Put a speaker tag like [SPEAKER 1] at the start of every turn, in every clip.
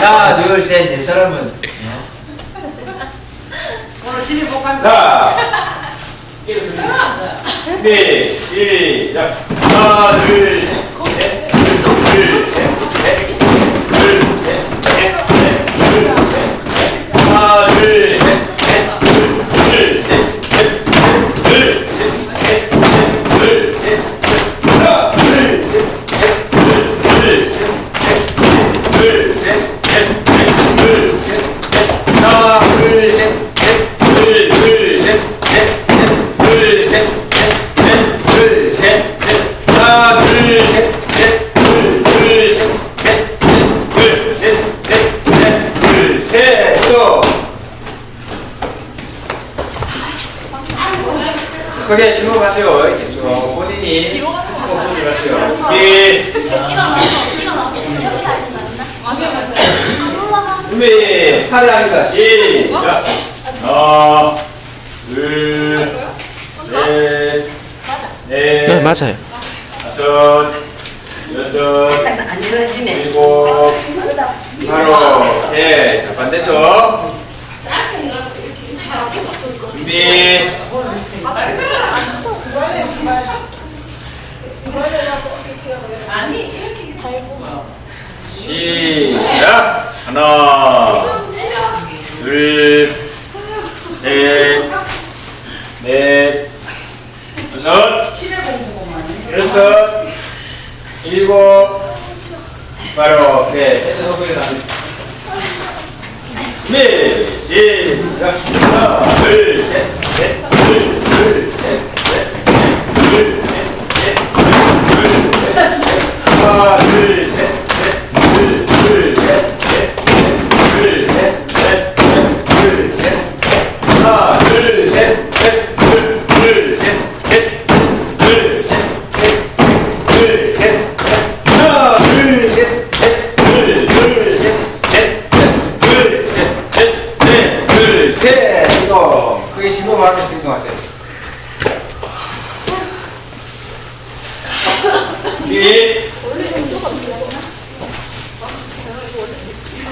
[SPEAKER 1] 하나, 둘, 셋, 네 사람은.
[SPEAKER 2] 오늘 집에 못 간다.
[SPEAKER 3] 자, 이렇습니다. 준비, 시작. 하나, 둘, 셋, 넷, 둘, 둘, 셋, 넷, 둘, 셋, 넷, 넷, 둘, 셋, 넷. 하나, 둘, 셋, 넷, 둘, 둘, 셋, 넷, 넷, 둘, 셋, 넷, 넷, 둘, 셋, 넷. 하나, 둘, 셋, 넷, 둘, 둘, 셋, 넷, 둘, 셋, 넷, 넷, 둘, 셋, 넷. 하나, 둘, 셋, 넷, 둘, 둘, 셋, 넷, 넷, 둘, 셋, 넷, 넷, 둘, 셋, 넷. 하나, 둘, 셋, 넷, 둘, 둘, 셋, 넷, 넷, 둘, 셋, 넷, 넷, 둘, 셋. 또.
[SPEAKER 1] 크게 심호흡하세요. 계속 본인이 호흡 좀 하세요.
[SPEAKER 3] 준비, 준비. 팔을 합니다. 시작. 하나, 둘, 셋, 넷.
[SPEAKER 4] 네, 맞아요.
[SPEAKER 3] 다섯, 여섯,
[SPEAKER 5] 안.
[SPEAKER 3] 일곱, 바로 예, 자 반대쪽 준비 시작. 하나 둘 셋 넷 여섯 여섯 일곱 바로 네 해서 소개가 네 시작. 하나 둘 셋 넷둘셋넷둘셋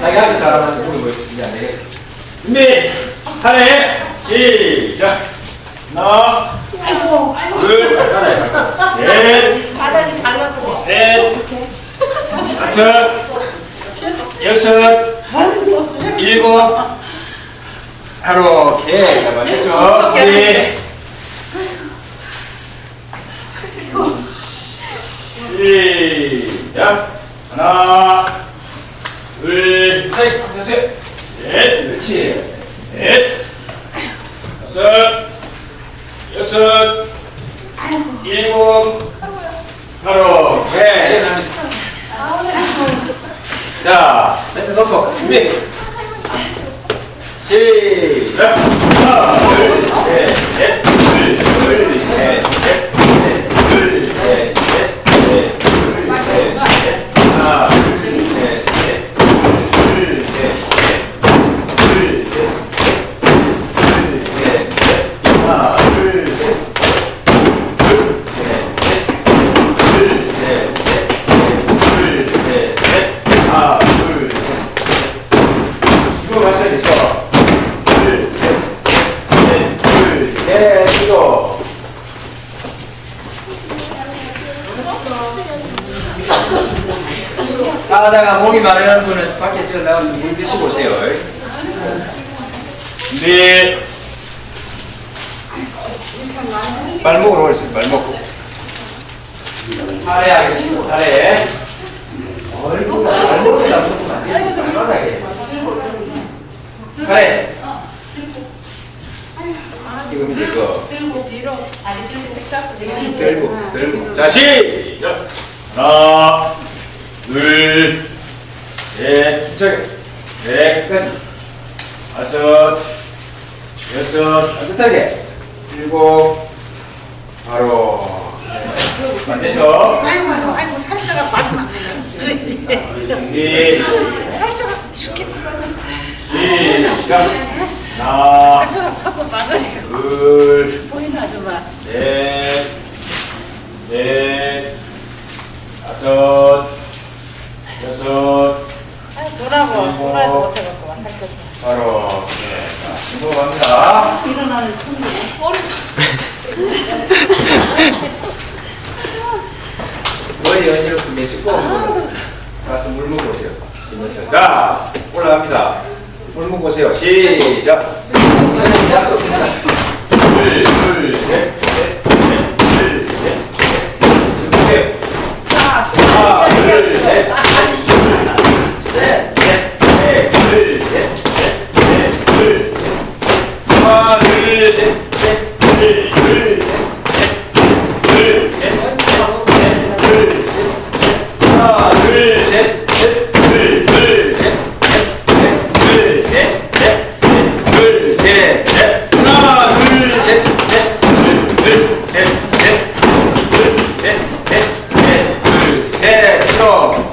[SPEAKER 1] 자기 하기 잘하면 모두 모였습니다. 네.
[SPEAKER 3] 준비 하나 시작 하나
[SPEAKER 2] 아이고,
[SPEAKER 3] 아이고. 둘 넷,
[SPEAKER 1] 바닥이 달라고.
[SPEAKER 3] 셋 다섯 여섯 일곱 바로
[SPEAKER 1] 이렇게 잡아냈죠. 네.
[SPEAKER 3] 시작
[SPEAKER 1] big. 목이 마르는 분은 밖에 저 나가서 물 드시고 오세요.
[SPEAKER 3] 준비.
[SPEAKER 1] 발목으로 올리세요. 발목. 팔에 하겠습니다. 팔에. 어이구, 발목에다 놓으면 안 되지. 팔에. 이거 밑에 거.
[SPEAKER 2] 들고 뒤로 다리 들고 색 잡고
[SPEAKER 1] 들고, 들고.
[SPEAKER 3] 자, 시작. 하나, 둘, 셋,
[SPEAKER 1] 저기.
[SPEAKER 3] 넷,
[SPEAKER 1] 끝까지.
[SPEAKER 3] 다섯, 여섯,
[SPEAKER 1] 따뜻하게. 일곱. 바로.
[SPEAKER 3] 반대쪽.
[SPEAKER 5] 아이고 아이고 아이고 안 되네.
[SPEAKER 3] 준비.
[SPEAKER 5] 살쪄가 죽겠네.
[SPEAKER 3] 시작. 하나,
[SPEAKER 5] 살쪄가 자꾸 빠져요.
[SPEAKER 3] 둘,
[SPEAKER 5] 보이나 아줌마.
[SPEAKER 3] 셋, 넷, 다섯, 여섯,
[SPEAKER 5] 아, 돌아 돌아서 못해갖고 살겠어.
[SPEAKER 3] 바로 예, 자, 신고 갑니다.
[SPEAKER 5] 일어나는 손이.
[SPEAKER 1] 머리 어지럽고 메시고 가서 물 먹으세요.
[SPEAKER 3] 쉬면서 자 올라갑니다.
[SPEAKER 1] 물 먹으세요. 시작. 선생님 약도 없습니다.
[SPEAKER 3] 둘, 둘, 셋, 셋, 셋, 둘, 셋, 셋.
[SPEAKER 1] 주무세요.
[SPEAKER 5] 자,
[SPEAKER 3] 하나, 둘, 셋,
[SPEAKER 1] 셋.
[SPEAKER 3] 셋, 넷, 둘, 셋, 셋, 넷, 둘, 셋. 하나, 둘, 셋, 셋, 둘, 둘, 셋, 셋, 둘, 셋, 넷, 둘, 셋. 하나, 둘, 셋, 셋, 둘, 둘, 셋, 셋, 둘, 셋, 넷, 둘, 셋, 넷. 하나, 둘, 셋, 넷, 둘, 셋, 넷, 둘, 셋, 넷, 넷, 둘, 셋. 이동.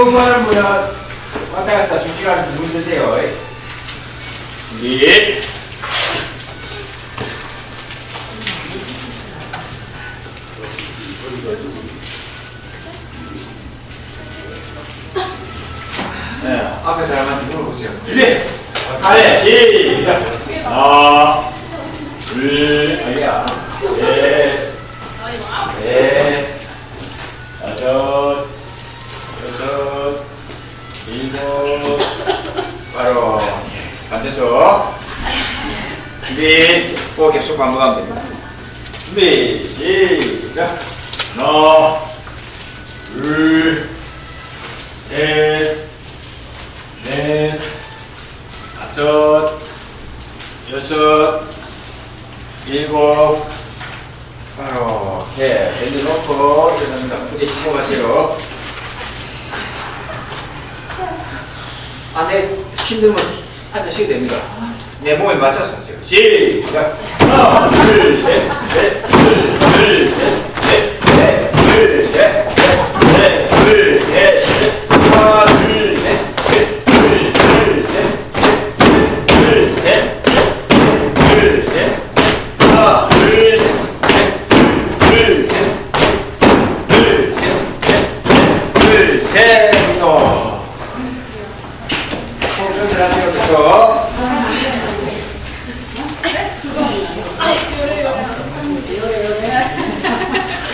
[SPEAKER 1] 꽁무하는 분은 왔다 갔다 숨쉬가면서 물 드세요.
[SPEAKER 3] 준비.
[SPEAKER 1] 네, 앞에 사람한테 물어보세요.
[SPEAKER 3] 준비. 하나, 시작. 하나, 둘,
[SPEAKER 1] 아니야.
[SPEAKER 3] 셋, 넷, 다섯,
[SPEAKER 1] 바로 반대쪽. 준비. 꼭 계속 반복하면 됩니다.
[SPEAKER 3] 준비, 시작. 하나, 둘, 셋, 넷, 다섯, 여섯,
[SPEAKER 1] 일곱. 바로 예, 밴드 놓고 일어납니다. 크게 쉬고 가세요. 안에 힘들면 앉으시게 됩니다. 내 몸에 맞춰서 하세요.
[SPEAKER 3] 시작. 하나, 둘, 셋, 셋, 둘, 둘, 셋, 셋, 넷, 둘, 셋, 넷, 넷, 둘, 셋, 넷. 하나, 둘, 셋, 셋, 둘, 둘, 셋, 셋, 둘, 셋, 넷, 둘, 셋, 넷. 하나, 둘, 셋, 셋, 둘, 셋, 둘, 셋, 넷, 둘, 셋.
[SPEAKER 1] 이동. 호흡 조절하세요. 계속.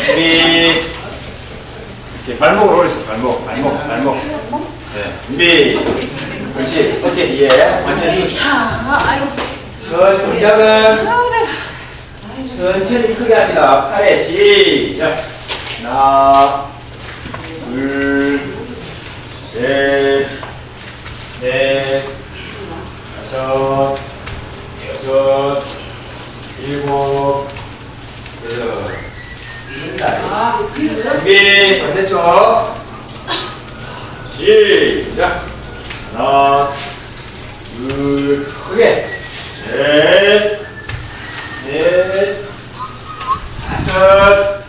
[SPEAKER 3] 준비.
[SPEAKER 1] 이렇게 발목을 올리세요. 발목, 발목, 발목. 네.
[SPEAKER 3] 준비.
[SPEAKER 1] 그렇지. 어깨 뒤에 완전히
[SPEAKER 2] 아, 아이고.
[SPEAKER 1] 저 동작은 천천히 크게 합니다. 팔에
[SPEAKER 3] 시작.
[SPEAKER 1] 하나,
[SPEAKER 3] 둘, 셋, 넷, 다섯, 여섯, 일곱,
[SPEAKER 1] 여덟.
[SPEAKER 3] 준비.
[SPEAKER 1] 반대쪽.
[SPEAKER 3] 시작. 하나, 둘,
[SPEAKER 1] 크게.
[SPEAKER 3] 셋, 넷, 다섯,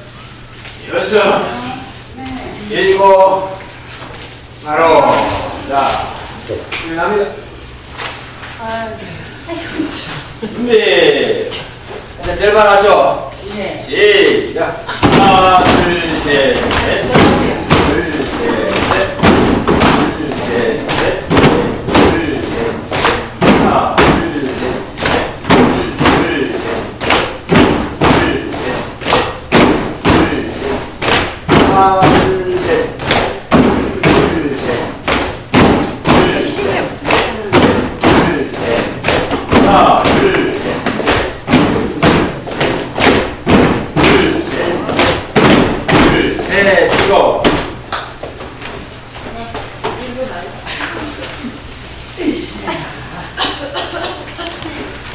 [SPEAKER 3] 여섯,
[SPEAKER 1] 일곱. 바로. 자, 일어납니다.
[SPEAKER 3] 준비.
[SPEAKER 1] 이제 절반 하죠?
[SPEAKER 2] 네.
[SPEAKER 3] 시작. 하나, 둘, 셋, 넷. 둘, 셋, 넷. 둘, 셋, 넷. 둘, 셋, 넷. 하나, 둘, 셋, 넷. 둘, 셋, 넷. 둘, 셋, 넷. 둘, 셋,
[SPEAKER 1] 하나, 둘, 셋.
[SPEAKER 3] 둘, 셋. 둘, 셋. 둘, 셋. 하나, 둘, 셋. 둘, 셋. 둘, 셋.
[SPEAKER 1] 셋, 이거.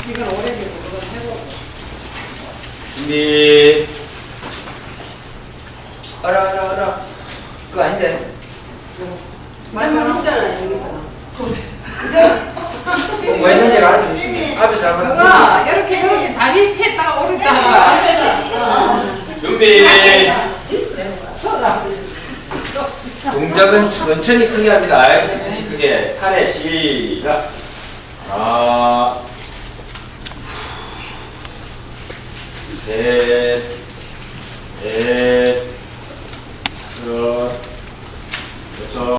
[SPEAKER 5] 이건 오래되고 그건 해보고.
[SPEAKER 1] 준비. 알아, 알아, 알아. 그거 아닌데.
[SPEAKER 5] 말만 했잖아, 여기서.
[SPEAKER 1] 뭐 했는지 알아주시면 앞에서 한번.
[SPEAKER 2] 그거 이렇게 이렇게 다리 폈다가 오른다가
[SPEAKER 3] 준비.
[SPEAKER 1] 동작은 천천히 크게 합니다. 천천히 크게.
[SPEAKER 3] 팔에 시작. 하나, 셋, 넷, 다섯, 그렇죠.